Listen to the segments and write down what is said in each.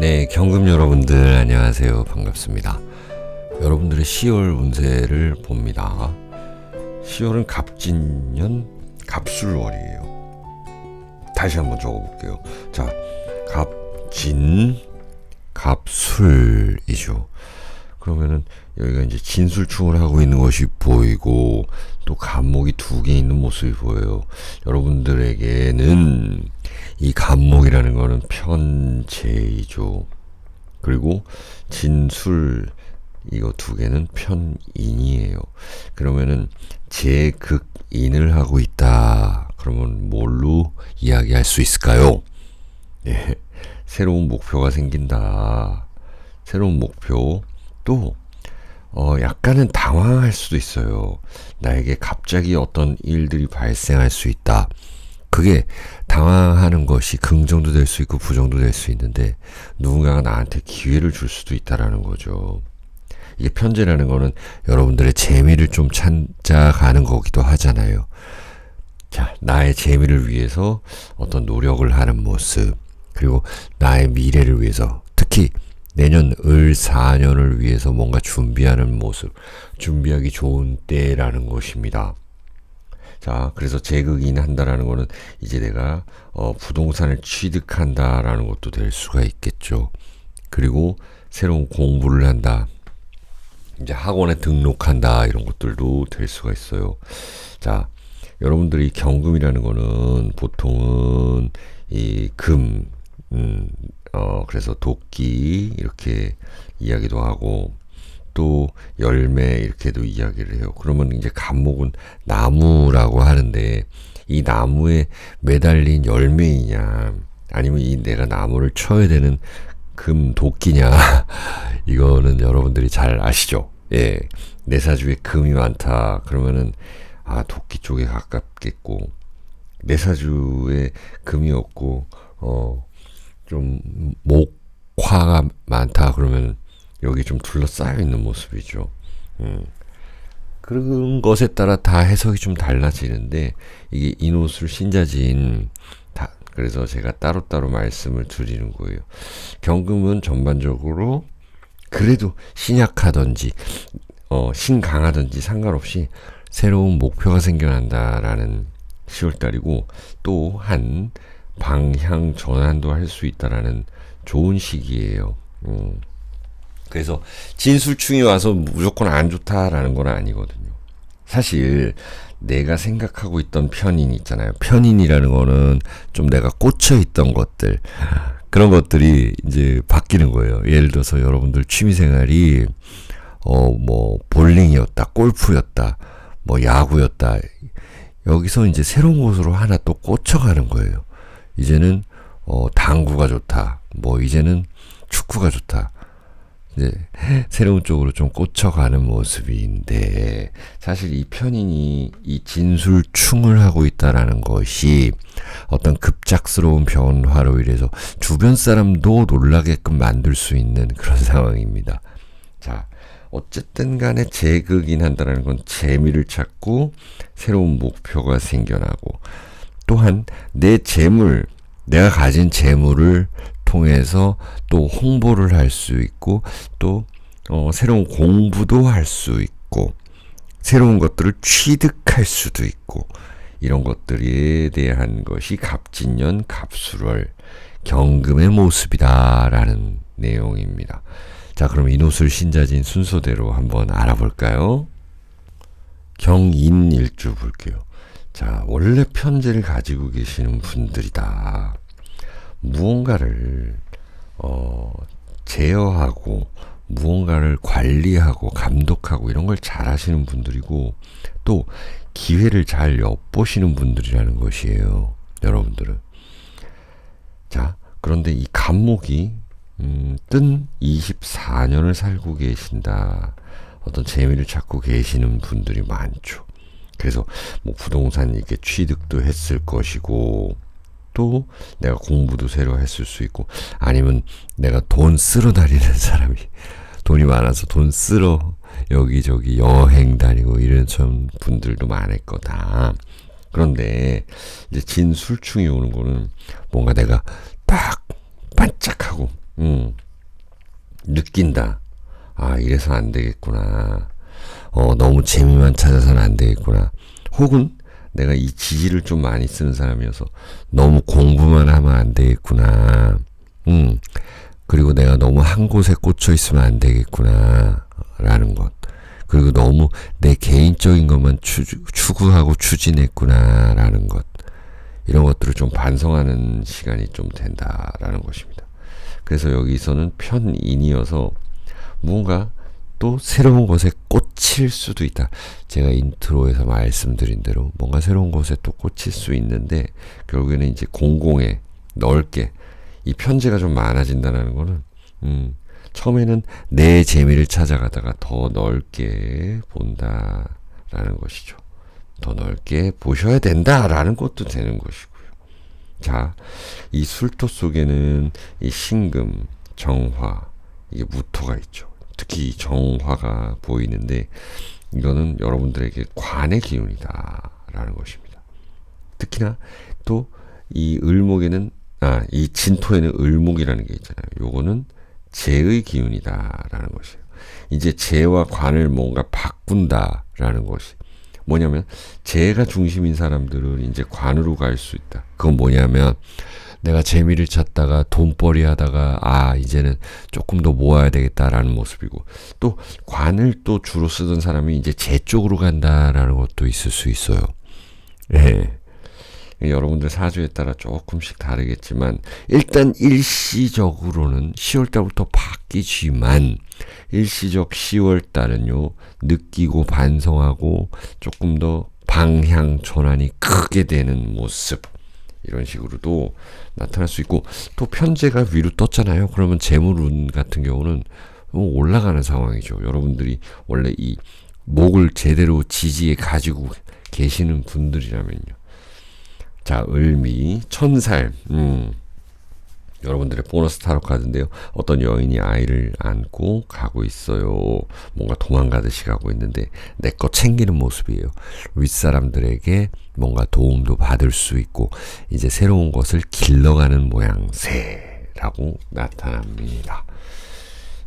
네, 경금 여러분들 안녕하세요. 반갑습니다. 여러분들의 10월 운세를 봅니다. 10월은 갑진년 갑술월이에요. 다시 한번 적어볼게요. 자, 갑진 갑술이죠. 그러면은 여기가 이제 진술충을 하고 있는 것이 보이고 또 간목이 두 개 있는 모습이 보여요. 여러분들에게는 이 간목이라는 거는 편제이죠. 그리고 진술 이거 두 개는 편인이에요. 그러면은 제극인을 하고 있다. 그러면 뭘로 이야기할 수 있을까요? 예. 새로운 목표가 생긴다. 새로운 목표 또 어, 약간은 당황할 수도 있어요. 나에게 갑자기 어떤 일들이 발생할 수 있다. 그게 당황하는 것이 긍정도 될 수 있고 부정도 될 수 있는데 누군가가 나한테 기회를 줄 수도 있다라는 거죠. 이게 편제라는 거는 여러분들의 재미를 좀 찾아가는 거기도 하잖아요. 자, 나의 재미를 위해서 어떤 노력을 하는 모습, 그리고 나의 미래를 위해서 특히 내년 을 4년을 위해서 뭔가 준비하는 모습, 준비하기 좋은 때라는 것입니다. 자, 그래서 재극인 한다라는 거는 이제 내가 어, 부동산을 취득한다라는 것도 될 수가 있겠죠. 그리고 새로운 공부를 한다. 이제 학원에 등록한다 이런 것들도 될 수가 있어요. 자, 여러분들이 경금이라는 거는 보통은 이 금, 음, 어, 그래서 도끼 이렇게 이야기도 하고 또 열매 이렇게도 이야기를 해요. 그러면 이제 감목은 나무라고 하는데 이 나무에 매달린 열매이냐 아니면 이 내가 나무를 쳐야 되는 금 도끼냐 이거는 여러분들이 잘 아시죠? 예. 내 사주에 금이 많다. 그러면은 아 도끼 쪽에 가깝겠고 내 사주에 금이 없고 어 좀 목화가 많다 그러면 여기 좀 둘러싸여 있는 모습이죠. 음. 그런 것에 따라 다 해석이 좀 달라지는데 이게 인호술 신자진 다 그래서 제가 따로따로 말씀을 드리는 거예요. 경금은 전반적으로 그래도 신약하든지 어, 신강하든지 상관없이 새로운 목표가 생겨난다라는 10월달이고 또한 방향 전환도 할 수 있다라는 좋은 시기예요. 음. 그래서 진술충이 와서 무조건 안 좋다라는 건 아니거든요. 사실 내가 생각하고 있던 편인 있잖아요. 편인이라는 거는 좀 내가 꽂혀 있던 것들 그런 것들이 이제 바뀌는 거예요. 예를 들어서 여러분들 취미 생활이 어 뭐 볼링이었다, 골프였다, 뭐 야구였다. 여기서 이제 새로운 곳으로 하나 또 꽂혀가는 거예요. 이제는 어, 당구가 좋다. 뭐 이제는 축구가 좋다. 이제 새로운 쪽으로 좀 꽂혀가는 모습인데 사실 이 편인이 이 진술충을 하고 있다라는 것이 어떤 급작스러운 변화로 인해서 주변 사람도 놀라게끔 만들 수 있는 그런 상황입니다. 자, 어쨌든 간에 재극인 한다는 건 재미를 찾고 새로운 목표가 생겨나고 또한 내 재물, 내가 가진 재물을 통해서 또 홍보를 할 수 있고 또 어, 새로운 공부도 할 수 있고 새로운 것들을 취득할 수도 있고 이런 것들에 대한 것이 갑진년 갑술월 경금의 모습이다라는 내용입니다. 자, 그럼 인호술 신자진 순서대로 한번 알아볼까요? 경인일주 볼게요. 자, 원래 편지를 가지고 계시는 분들이다. 무언가를, 어, 제어하고, 무언가를 관리하고, 감독하고, 이런 걸 잘 하시는 분들이고, 또, 기회를 잘 엿보시는 분들이라는 것이에요. 여러분들은. 자, 그런데 이 감목이, 음, 뜬 24년을 살고 계신다. 어떤 재미를 찾고 계시는 분들이 많죠. 그래서 뭐 부동산 이렇게 취득도 했을 것이고 또 내가 공부도 새로 했을 수 있고 아니면 내가 돈 쓰러 다니는 사람이 돈이 많아서 돈 쓰러 여기저기 여행 다니고 이런 참 분들도 많을 거다. 그런데 이제 진술충이 오는 거는 뭔가 내가 딱 반짝하고 음, 느낀다. 아, 이래서 안 되겠구나. 어, 너무 재미만 찾아서는 안 되겠구나. 혹은 내가 이 지지를 좀 많이 쓰는 사람이어서 너무 공부만 하면 안 되겠구나. 음, 그리고 내가 너무 한 곳에 꽂혀 있으면 안 되겠구나. 라는 것. 그리고 너무 내 개인적인 것만 추, 추구하고 추진했구나. 라는 것. 이런 것들을 좀 반성하는 시간이 좀 된다라는 것입니다. 그래서 여기서는 편인이어서 무언가 또 새로운 것에 꽂힐 수도 있다. 제가 인트로에서 말씀드린 대로 뭔가 새로운 것에 또 꽂힐 수 있는데 결국에는 이제 공공에 넓게 이 편제가 좀 많아진다는 거는 음, 처음에는 내 재미를 찾아가다가 더 넓게 본다라는 것이죠. 더 넓게 보셔야 된다라는 것도 되는 것이고요. 자, 이 술토 속에는 이 신금, 정화, 이게 무토가 있죠. 특히 정화가 보이는데 이거는 여러분들에게 관의 기운이다라는 것입니다. 특히나 또 이 을목에는 아, 이 진토에는 을목이라는 게 있잖아요. 요거는 재의 기운이다라는 것이에요. 이제 재와 관을 뭔가 바꾼다라는 것이 뭐냐면 재가 중심인 사람들은 이제 관으로 갈 수 있다. 그건 뭐냐면 내가 재미를 찾다가 돈벌이 하다가 아 이제는 조금 더 모아야 되겠다라는 모습이고 또 관을 또 주로 쓰던 사람이 이제 재 쪽으로 간다라는 것도 있을 수 있어요. 예. 여러분들 사주에 따라 조금씩 다르겠지만 일단 일시적으로는 10월 달부터 바뀌지만 일시적 10월 달은요 느끼고 반성하고 조금 더 방향 전환이 크게 되는 모습 이런 식으로도 나타날 수 있고 또 편제가 위로 떴잖아요. 그러면 재물운 같은 경우는 올라가는 상황이죠. 여러분들이 원래 이 목을 제대로 지지에 가지고 계시는 분들이라면요. 자, 을미, 천살, 음. 여러분들의 보너스 타로 카드인데요. 어떤 여인이 아이를 안고 가고 있어요. 뭔가 도망가듯이 가고 있는데 내 거 챙기는 모습이에요. 윗사람들에게 뭔가 도움도 받을 수 있고 이제 새로운 것을 길러가는 모양새라고 나타납니다.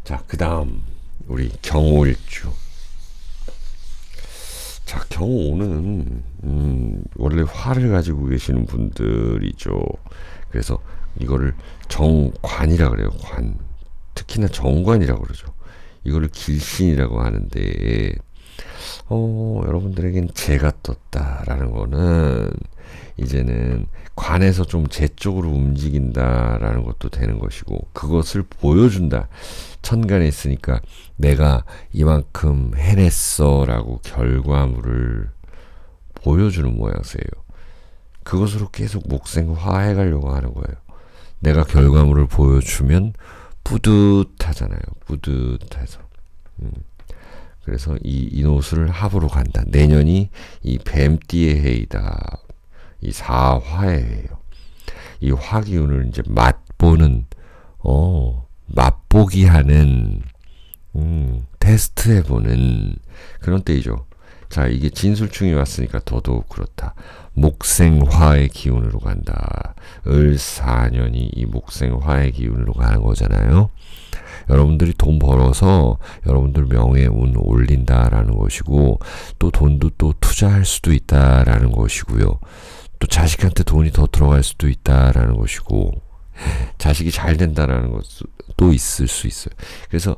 자, 그 다음 우리 경호일주. 자, 경호는 음, 원래 화를 가지고 계시는 분들이죠. 그래서 이거를 정관이라 그래요. 관. 특히나 정관이라고 그러죠. 이거를 길신이라고 하는데 어, 여러분들에겐 재가 떴다라는 거는 이제는 관에서 좀재 쪽으로 움직인다라는 것도 되는 것이고 그것을 보여준다. 천간에 있으니까 내가 이만큼 해냈어라고 결과물을 보여주는 모양새예요. 그것으로 계속 목생화해 가려고 하는 거예요. 내가 결과물을 보여주면 뿌듯하잖아요. 뿌듯해서. 음. 그래서 이 인호수를 합으로 간다. 내년이 이 뱀띠의 해이다. 이 사화의 해예요. 이 화기운을 이제 맛보는 어 맛보기 하는 음, 테스트 해보는 그런 때이죠. 자, 이게 진술충이 왔으니까 더더욱 그렇다. 목생화의 기운으로 간다. 을사년이 이 목생화의 기운으로 가는 거잖아요. 여러분들이 돈 벌어서 여러분들 명예 운 올린다라는 것이고 또 돈도 또 투자할 수도 있다라는 것이고요. 또 자식한테 돈이 더 들어갈 수도 있다라는 것이고 자식이 잘 된다라는 것도 있을 수 있어요. 그래서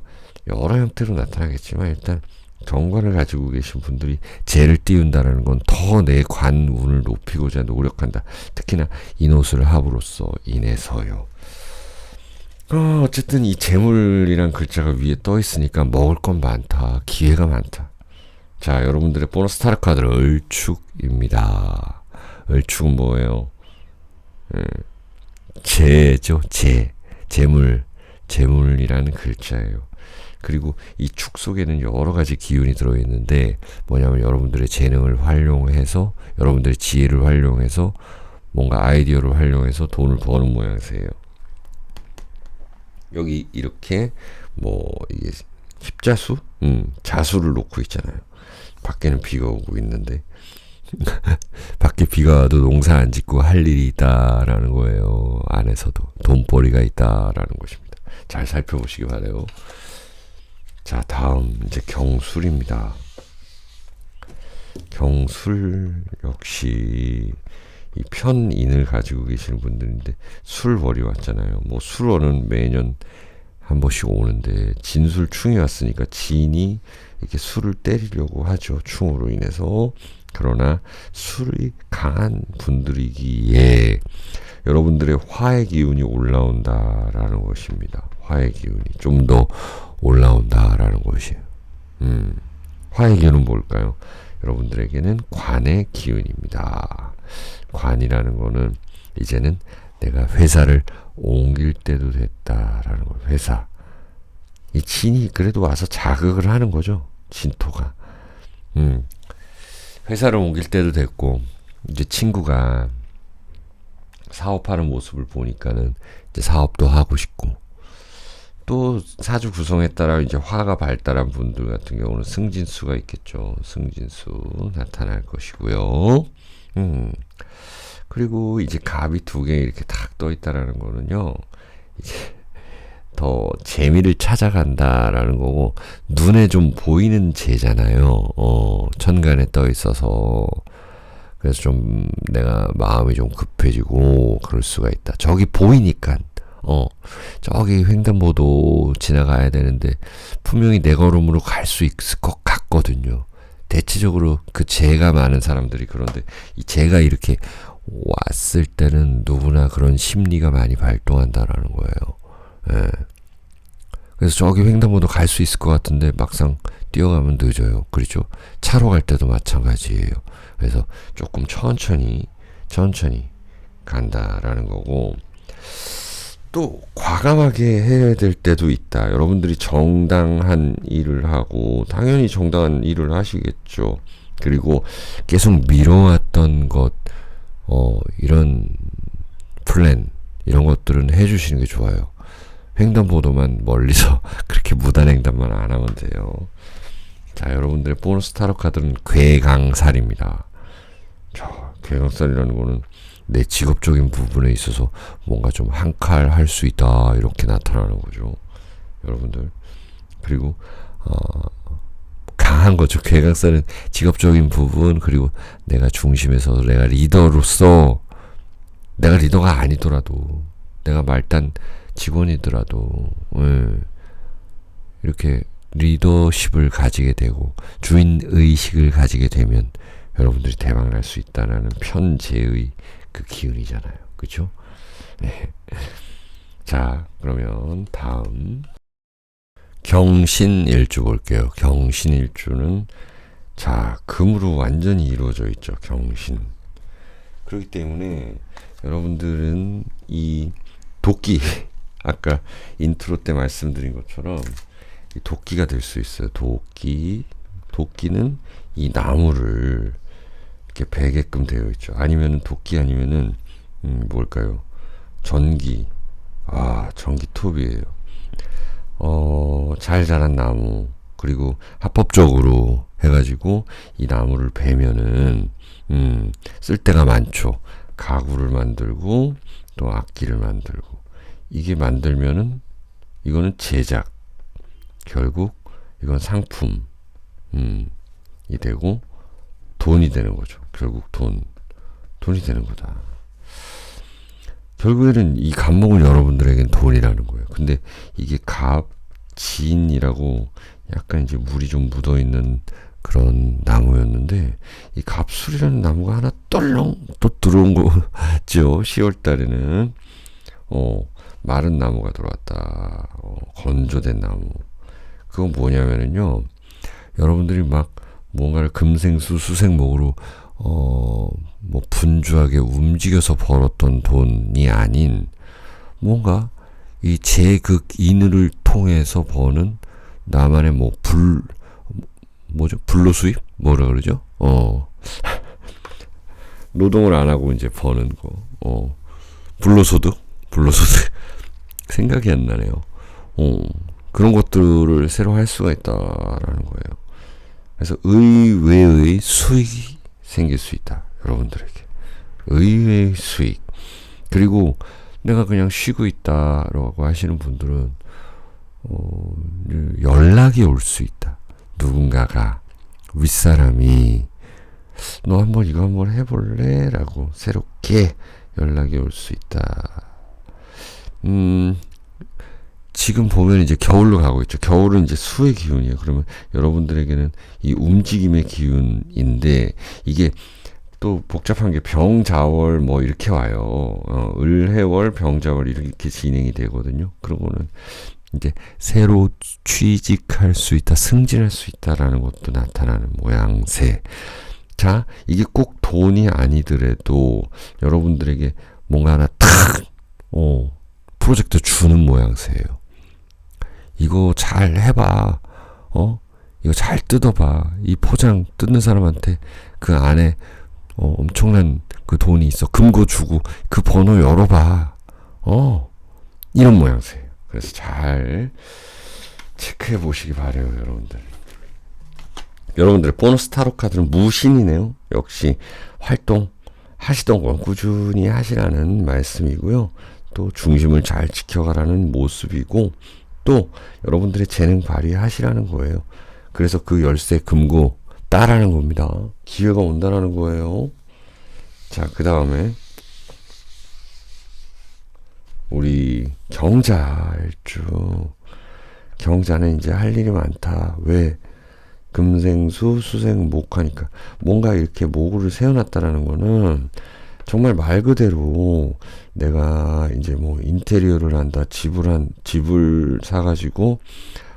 여러 형태로 나타나겠지만 일단 정관을 가지고 계신 분들이 재를 띄운다는 건 더 내 관운을 높이고자 노력한다. 특히나 인호수를 합으로써 인해서요. 어, 어쨌든 이 재물이란 글자가 위에 떠 있으니까 먹을 건 많다. 기회가 많다. 자, 여러분들의 보너스 타로 카드는 을축입니다. 을축은 뭐예요? 예, 재죠, 재. 재물, 재물이라는 글자예요. 그리고 이 축 속에는 여러 가지 기운이 들어있는데 뭐냐면 여러분들의 재능을 활용해서 여러분들의 지혜를 활용해서 뭔가 아이디어를 활용해서 돈을 버는 모양새예요. 여기 이렇게 뭐 이게 십자수, 음, 자수를 놓고 있잖아요. 밖에는 비가 오고 있는데 밖에 비가 와도 농사 안 짓고 할 일이 있다라는 거예요. 안에서도 돈벌이가 있다라는 것입니다. 잘 살펴보시기 바래요. 자, 다음 이제 경술입니다. 경술 역시 이 편인을 가지고 계시는 분들인데 술월이 왔잖아요. 뭐 술월은 매년 한 번씩 오는데 진술충이 왔으니까 진이 이렇게 술을 때리려고 하죠. 충으로 인해서. 그러나 술이 강한 분들이기에 여러분들의 화의 기운이 올라온다라는 것입니다. 화의 기운이 좀 더 올라온다라는 것이에요. 음, 화의 기운은 뭘까요? 여러분들에게는 관의 기운입니다. 관이라는 거는 이제는 내가 회사를 옮길 때도 됐다라는 거. 회사. 이 진이 그래도 와서 자극을 하는 거죠. 진토가. 음. 회사를 옮길 때도 됐고 이제 친구가 사업하는 모습을 보니까는 이제 사업도 하고 싶고 또 사주 구성에 따라 이제 화가 발달한 분들 같은 경우는 승진수가 있겠죠. 승진수 나타날 것이고요. 음. 그리고 이제 갑이 두 개 이렇게 탁 떠 있다라는 거는요. 이제 더 재미를 찾아간다라는 거고 눈에 좀 보이는 재잖아요. 어, 천간에 떠 있어서 그래서 좀 내가 마음이 좀 급해지고 그럴 수가 있다. 저기 보이니까 어 저기 횡단보도 지나가야 되는데 분명히 내 걸음으로 갈 수 있을 것 같거든요. 대체적으로 그 재가 많은 사람들이 그런데 이 재가 이렇게 왔을 때는 누구나 그런 심리가 많이 발동한다라는 거예요. 예. 그래서 저기 횡단보도 갈 수 있을 것 같은데 막상 뛰어가면 늦어요. 그렇죠? 차로 갈 때도 마찬가지예요. 그래서 조금 천천히 천천히 간다라는 거고 또 과감하게 해야 될 때도 있다. 여러분들이 정당한 일을 하고 당연히 정당한 일을 하시겠죠. 그리고 계속 미뤄왔던 것, 어, 이런 플랜 이런 것들은 해주시는 게 좋아요. 횡단보도만 멀리서 그렇게 무단횡단만 안 하면 돼요. 자, 여러분들의 보너스 타로 카드는 괴강살입니다. 자, 괴강살이라는 거는 내 직업적인 부분에 있어서 뭔가 좀 한 칼 할 수 있다 이렇게 나타나는 거죠. 여러분들 그리고 어, 강한 거죠. 괴강살은 직업적인 부분 그리고 내가 중심에서 내가 리더로서 내가 리더가 아니더라도 내가 말단 직원이더라도 예, 이렇게 리더십을 가지게 되고 주인 의식을 가지게 되면 여러분들이 대박 날 수 있다는 편제의 그 기운이잖아요. 그죠? 네. 자, 그러면 다음 경신일주 볼게요. 경신일주는 자, 금으로 완전히 이루어져 있죠. 경신. 그렇기 때문에 여러분들은 이 도끼 아까 인트로 때 말씀드린 것처럼 도끼가 될 수 있어요. 도끼. 도끼는 이 나무를 이렇게 베게끔 되어 있죠. 아니면은 도끼 아니면은 음, 뭘까요? 전기. 아, 전기 톱이에요. 어, 잘 자란 나무. 그리고 합법적으로 해가지고 이 나무를 베면은 음, 쓸 데가 많죠. 가구를 만들고 또 악기를 만들고 이게 만들면은 이거는 제작 결국 이건 상품 음, 이 되고 돈이 되는 거죠. 결국 돈 돈이 되는 거다. 결국에는 이 갑목은 여러분들에겐 돈이라는 거예요. 근데 이게 갑진이라고 약간 이제 물이 좀 묻어 있는 그런 나무였는데 이 갑술이라는 나무가 하나 떨렁 또 들어온 거죠. 10월 달에는 어 마른 나무가 들어왔다. 어, 건조된 나무. 그건 뭐냐면은요. 여러분들이 막 뭔가를 금생수 수생목으로 어, 뭐 분주하게 움직여서 벌었던 돈이 아닌 뭔가 이 제극 인을 통해서 버는 나만의 뭐 불 뭐죠 불로 수입 뭐라 그러죠? 어 노동을 안 하고 이제 버는 거. 어 불로소득 불로소득 생각이 안 나네요. 어, 그런 것들을 새로 할 수가 있다라는 거예요. 그래서 의외의 수익이 생길 수 있다. 여러분들에게. 의외의 수익. 그리고 내가 그냥 쉬고 있다라고 하시는 분들은 어, 연락이 올 수 있다. 누군가가 윗사람이 너 한번 이거 한번 해볼래? 라고 새롭게 연락이 올 수 있다. 음, 지금 보면 이제 겨울로 가고 있죠. 겨울은 이제 수의 기운이에요. 그러면 여러분들에게는 이 움직임의 기운인데 이게 또 복잡한 게 병자월 뭐 이렇게 와요. 어, 을해월 병자월 이렇게 진행이 되거든요. 그런 거는 이제 새로 취직할 수 있다, 승진할 수 있다라는 것도 나타나는 모양새. 자, 이게 꼭 돈이 아니더라도 여러분들에게 뭔가 하나 탁, 어, 프로젝트 주는 모양새예요. 이거 잘 해봐. 어? 이거 잘 뜯어봐. 이 포장 뜯는 사람한테 그 안에 어, 엄청난 그 돈이 있어. 금고 주고 그 번호 열어봐. 어? 이런 모양새예요. 그래서 잘 체크해 보시기 바래요, 여러분들. 여러분들의 보너스 타로 카드는 무신이네요. 역시 활동 하시던 건 꾸준히 하시라는 말씀이고요. 또 중심을 잘 지켜가라는 모습이고 또 여러분들의 재능 발휘하시라는 거예요. 그래서 그 열쇠 금고 따라는 겁니다. 기회가 온다라는 거예요. 자, 그 다음에 우리 경자일주 경자는 이제 할 일이 많다. 왜? 금생수, 수생, 목하니까 뭔가 이렇게 모구를 세워놨다라는 거는 정말 말 그대로 내가 이제 뭐 인테리어를 한다, 집을 한, 집을 사가지고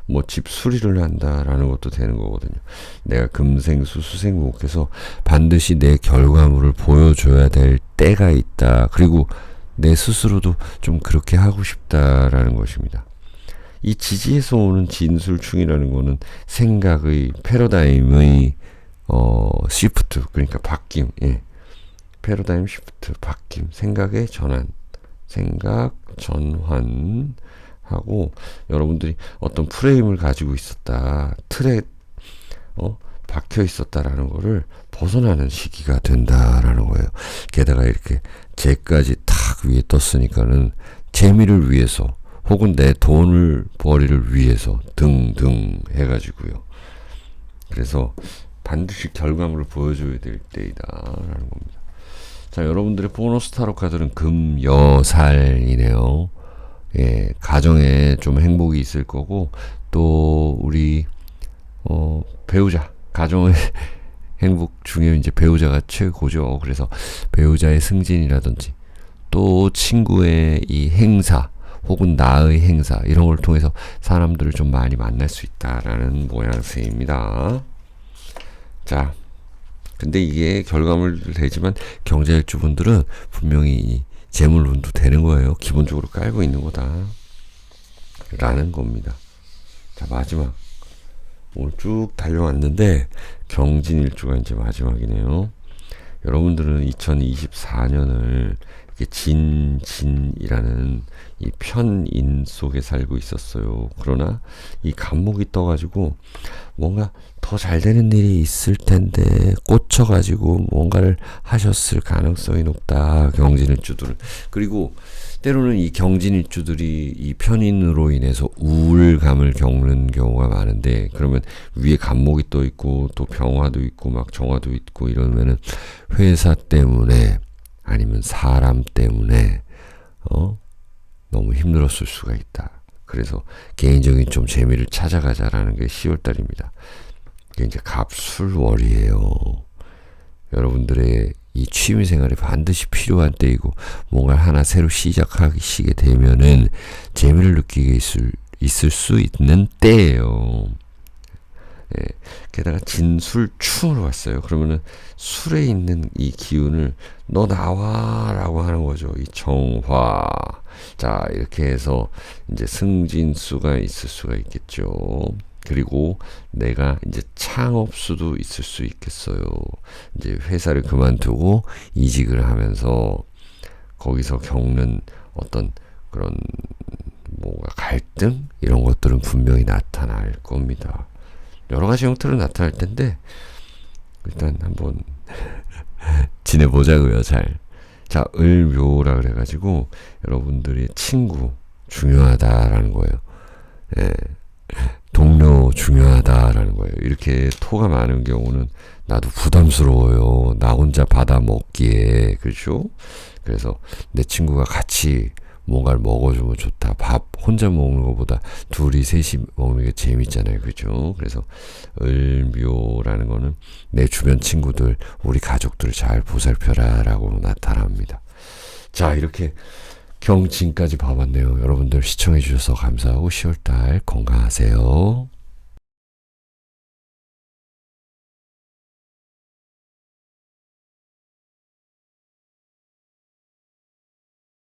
뭐 집 수리를 한다라는 것도 되는 거거든요. 내가 금생수, 수생목해서 반드시 내 결과물을 보여줘야 될 때가 있다. 그리고 내 스스로도 좀 그렇게 하고 싶다라는 것입니다. 이 지지에서 오는 진술충이라는 거는 생각의 패러다임의 어 시프트 그러니까 바뀜 예. 패러다임 시프트, 바뀜, 생각의 전환, 생각 전환 하고 여러분들이 어떤 프레임을 가지고 있었다, 틀에 어, 박혀 있었다라는 거를 벗어나는 시기가 된다라는 거예요. 게다가 이렇게 재까지 탁 위에 떴으니까는 재미를 위해서 혹은 내 돈을 벌이를 위해서 등등 해가지고요. 그래서 반드시 결과물을 보여줘야 될 때이다라는 겁니다. 자, 여러분들의 보너스 타로 카드는 금, 여, 살이네요. 예, 가정에 좀 행복이 있을 거고, 또, 우리, 어, 배우자, 가정의 행복 중에 이제 배우자가 최고죠. 그래서 배우자의 승진이라든지, 또 친구의 이 행사, 혹은 나의 행사, 이런 걸 통해서 사람들을 좀 많이 만날 수 있다라는 모양새입니다. 자, 근데 이게 결과물 되지만 경제일주분들은 분명히 재물운도 되는 거예요. 기본적으로 깔고 있는 거다. 라는 겁니다. 자, 마지막. 오늘 쭉 달려왔는데 경진일주가 이제 마지막이네요. 여러분들은 2024년을 진, 진이라는 이 편인 속에 살고 있었어요. 그러나 이 감목이 떠가지고 뭔가 더 잘 되는 일이 있을 텐데 꽂혀가지고 뭔가를 하셨을 가능성이 높다. 경진일주들. 그리고 때로는 이 경진일주들이 이 편인으로 인해서 우울감을 겪는 경우가 많은데 그러면 위에 감목이 떠 있고 또 병화도 있고 막 정화도 있고 이러면은 회사 때문에 아니면 사람 때문에 어 너무 힘들었을 수가 있다. 그래서 개인적인 좀 재미를 찾아가자라는 게 10월달입니다. 이게 이제 갑술월이에요. 여러분들의 이 취미 생활이 반드시 필요한 때이고 뭔가 하나 새로 시작하시게 되면은 재미를 느끼게 있을, 있을 수 있는 때예요. 예, 게다가 진술충으로 왔어요. 그러면은 술에 있는 이 기운을 너 나와라고 하는 거죠. 이 정화. 자, 이렇게 해서 이제 승진수가 있을 수가 있겠죠. 그리고 내가 이제 창업수도 있을 수 있겠어요. 이제 회사를 그만두고 이직을 하면서 거기서 겪는 어떤 그런 뭔가 갈등 이런 것들은 분명히 나타날 겁니다. 여러 가지 형태로 나타날 텐데 일단 한번 지내보자고요. 잘. 자, 을묘라 그래가지고 여러분들의 친구 중요하다라는 거예요. 예, 있다라는 거예요. 이렇게 토가 많은 경우는 나도 부담스러워요. 나 혼자 받아 먹기에 그렇죠? 그래서 내 친구가 같이 뭔가를 먹어주면 좋다. 밥 혼자 먹는 것보다 둘이 셋이 먹는 게 재밌잖아요. 그죠? 그래서 을묘라는 거는 내 주변 친구들, 우리 가족들 잘 보살펴라 라고 나타납니다. 자, 이렇게 경진까지 봐봤네요. 여러분들 시청해주셔서 감사하고 10월달 건강하세요.